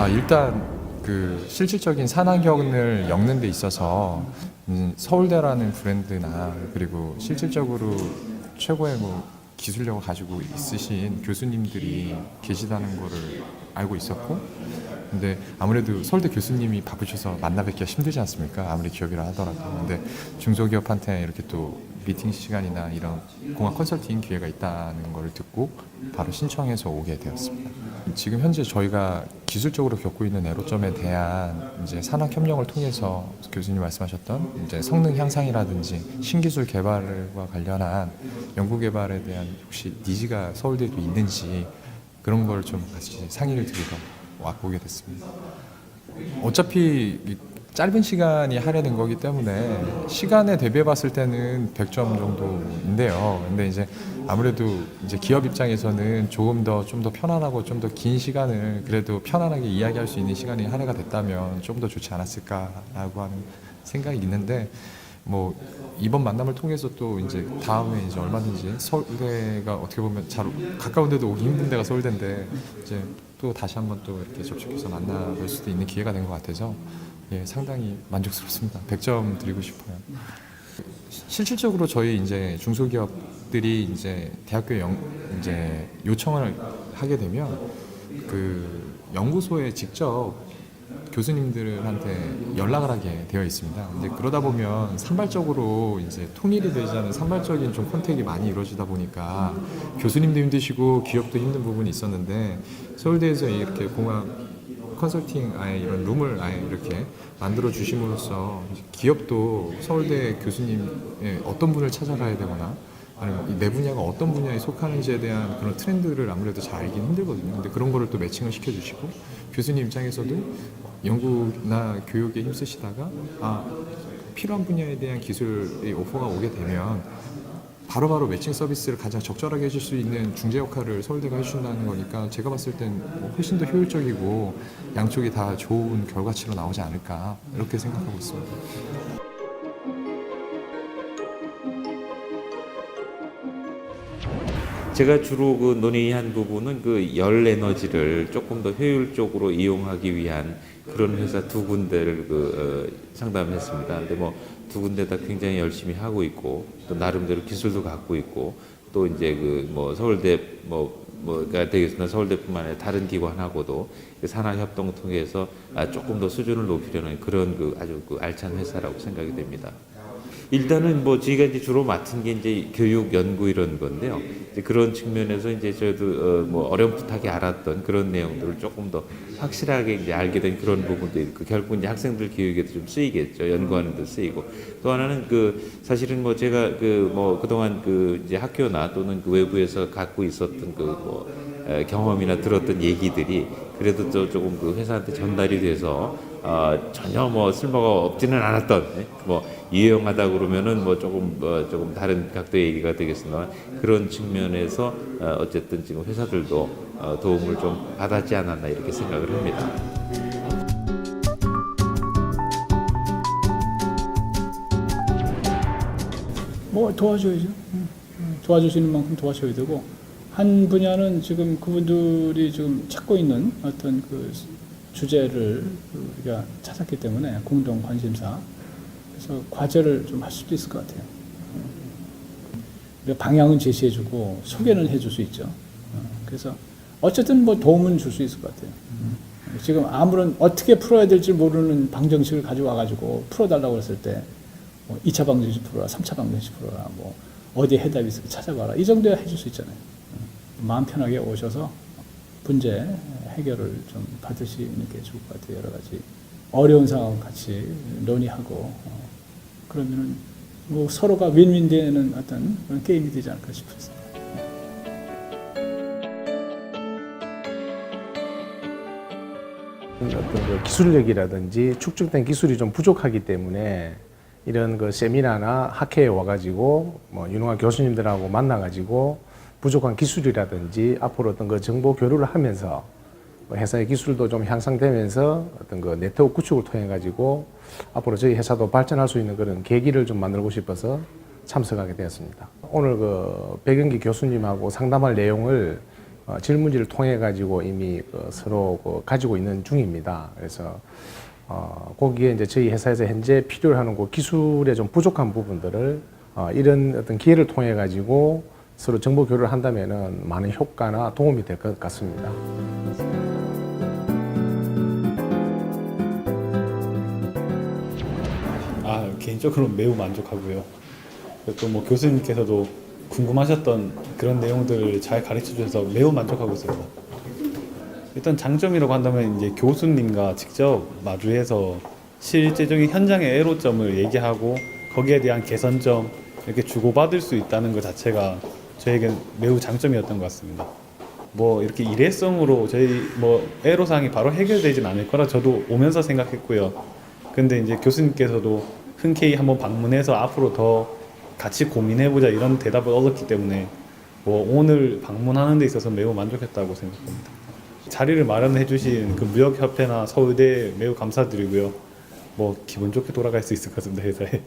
아 일단 그 실질적인 산학연을 엮는 데 있어서 음, 서울대라는 브랜드나 그리고 실질적으로 최고의 뭐 기술력을 가지고 있으신 교수님들이 계시다는 거를 알고 있었고 근데 아무래도 서울대 교수님이 바쁘셔서 만나 뵙기가 힘들지 않습니까? 아무리 기업이라 하더라도 근데 중소기업한테 이렇게 또 미팅 시간이나 이런 공학 컨설팅 기회가 있다는 걸 듣고 바로 신청해서 오게 되었습니다. 지금 현재 저희가 기술적으로 겪고 있는 애로점에 대한 이제 산학 협력을 통해서 교수님 말씀하셨던 이제 성능 향상이라든지 신기술 개발과 관련한 연구 개발에 대한 혹시 니즈가 서울대에도 있는지 그런 걸 좀 같이 상의를 드리러 와 보게 됐습니다. 어차피 이 짧은 시간이 하려는 거기 때문에 시간에 대비해 봤을 때는 100점 정도인데요. 근데 이제 아무래도 이제 기업 입장에서는 조금 더 좀 더 편안하고 좀 더 긴 시간을 그래도 편안하게 이야기할 수 있는 시간이 할애가 됐다면 좀더 좋지 않았을까라고 하는 생각이 있는데 뭐 이번 만남을 통해서 또 이제 다음에 이제 얼마든지 서울대가 어떻게 보면 잘 가까운 데도 오기 힘든 데가 서울대인데 이제 또 다시 한번 또 이렇게 접촉해서 만나볼 수도 있는 기회가 된 것 같아서 예, 상당히 만족스럽습니다. 100점 드리고 싶어요. 실질적으로 저희 이제 중소기업들이 이제 대학교 영, 이제 요청을 하게 되면 그 연구소에 직접 교수님들한테 연락을 하게 되어 있습니다. 근데 그러다 보면 산발적으로 이제 통일이 되지 않은 산발적인 좀 컨택이 많이 이루어지다 보니까 교수님도 힘드시고 기업도 힘든 부분이 있었는데 서울대에서 이렇게 공학 컨설팅 아예 이런 룸을 아예 이렇게 만들어 주심으로써 기업도 서울대 교수님의 어떤 분을 찾아가야 되거나 아니면 이내 분야가 어떤 분야에 속하는지에 대한 그런 트렌드를 아무래도 잘 알기는 힘들거든요. 근데 그런 거를 또 매칭을 시켜주시고 교수님 입장에서도 연구나 교육에 힘쓰시다가 아 필요한 분야에 대한 기술의 오퍼가 오게 되면 바로바로 매칭 서비스를 가장 적절하게 해줄 수 있는 중재 역할을 서울대가 해준다는 거니까 제가 봤을 땐뭐 훨씬 더 효율적이고 양쪽이 다 좋은 결과치로 나오지 않을까 이렇게 생각하고 있습니다. 제가 주로 그 논의한 부분은 그 열 에너지를 조금 더 효율적으로 이용하기 위한 그런 회사 두 군데를 그 어, 상담했습니다. 근데 뭐 두 군데 다 굉장히 열심히 하고 있고 또 나름대로 기술도 갖고 있고 또 이제 그 뭐 서울대 뭐 뭐가 되겠으나 서울대뿐만 아니라 다른 기관하고도 그 산학 협동을 통해서 아, 조금 더 수준을 높이려는 그런 그 아주 그 알찬 회사라고 생각이 됩니다. 일단은 뭐 저희가 이제 주로 맡은 게 이제 교육 연구 이런 건데요. 이제 그런 측면에서 이제 저도 어, 뭐 어렴풋하게 알았던 그런 내용들을 조금 더 확실하게 이제 알게 된 그런 부분도 있고 결국 이제 학생들 교육에도 좀 쓰이겠죠. 연구하는 데 쓰이고 또 하나는 그 사실은 뭐 제가 그 뭐 그동안 그 이제 학교나 또는 그 외부에서 갖고 있었던 그뭐 경험이나 들었던 얘기들이 그래도 또 조금 그 회사한테 전달이 돼서 어, 전혀 뭐 쓸모가 없지는 않았던 예? 뭐 유용하다 그러면은 뭐 조금 뭐 조금 다른 각도의 얘기가 되겠으나 그런 측면에서 어, 어쨌든 지금 회사들도 어, 도움을 좀 받았지 않았나 이렇게 생각을 합니다. 뭐 도와줘야죠. 음, 음, 도와줄 수 있는 만큼 도와줘야 되고 한 분야는 지금 그분들이 지금 찾고 있는 어떤 그 주제를 우리가 찾았기 때문에 공동 관심사 그래서 과제를 좀 할 수도 있을 것 같아요. 방향은 제시해주고 소개는 해줄 수 있죠. 어, 그래서 어쨌든 뭐 도움은 줄 수 있을 것 같아요. 지금 아무런 어떻게 풀어야 될지 모르는 방정식을 가져와 가지고 풀어달라고 했을 때 뭐 2차 방정식 풀어라, 3차 방정식 풀어라, 뭐 어디 해답이 있을 찾아봐라 이 정도야 해줄 수 있잖아요. 음, 마음 편하게 오셔서 문제 해결을 좀 받으시는 게 좋을 것 같아요. 여러 가지 어려운 상황 같이 논의하고 어, 그러면은 뭐 서로가 윈윈되는 어떤 그런 게임이 되지 않을까 싶습니다. 어떤 그 기술력이라든지 축적된 기술이 좀 부족하기 때문에 이런 그 세미나나 학회에 와가지고 뭐 유능한 교수님들하고 만나가지고 부족한 기술이라든지 앞으로 어떤 그 정보 교류를 하면서 뭐 회사의 기술도 좀 향상되면서 어떤 그 네트워크 구축을 통해 가지고 앞으로 저희 회사도 발전할 수 있는 그런 계기를 좀 만들고 싶어서 참석하게 되었습니다. 오늘 그 백영기 교수님하고 상담할 내용을 어, 질문지를 통해 가지고 이미 그 서로 그 가지고 있는 중입니다. 그래서 어, 거기에 이제 저희 회사에서 현재 필요로 하는 그 기술에 좀 부족한 부분들을 어, 이런 어떤 기회를 통해 가지고 서로 정보 교류를 한다면은 많은 효과나 도움이 될 것 같습니다. 아 개인적으로 매우 만족하고요. 또뭐 교수님께서도 궁금하셨던 그런 내용들을 잘 가르쳐 주셔서 매우 만족하고 있습니다. 일단 장점이라고 한다면 이제 교수님과 직접 마주해서 실제적인 현장의 애로점을 얘기하고 거기에 대한 개선점 이렇게 주고받을 수 있다는 것 자체가 저에겐 매우 장점이었던 것 같습니다. 뭐 이렇게 일회성으로 저희 뭐 애로사항이 바로 해결되진 않을 거라 저도 오면서 생각했고요. 근데 이제 교수님께서도 흔쾌히 한번 방문해서 앞으로 더 같이 고민해보자 이런 대답을 얻었기 때문에 뭐 오늘 방문하는 데 있어서 매우 만족했다고 생각합니다. 자리를 마련해 주신 그 무역협회나 서울대에 매우 감사드리고요. 뭐 기분 좋게 돌아갈 수 있을 것 같습니다 회사에.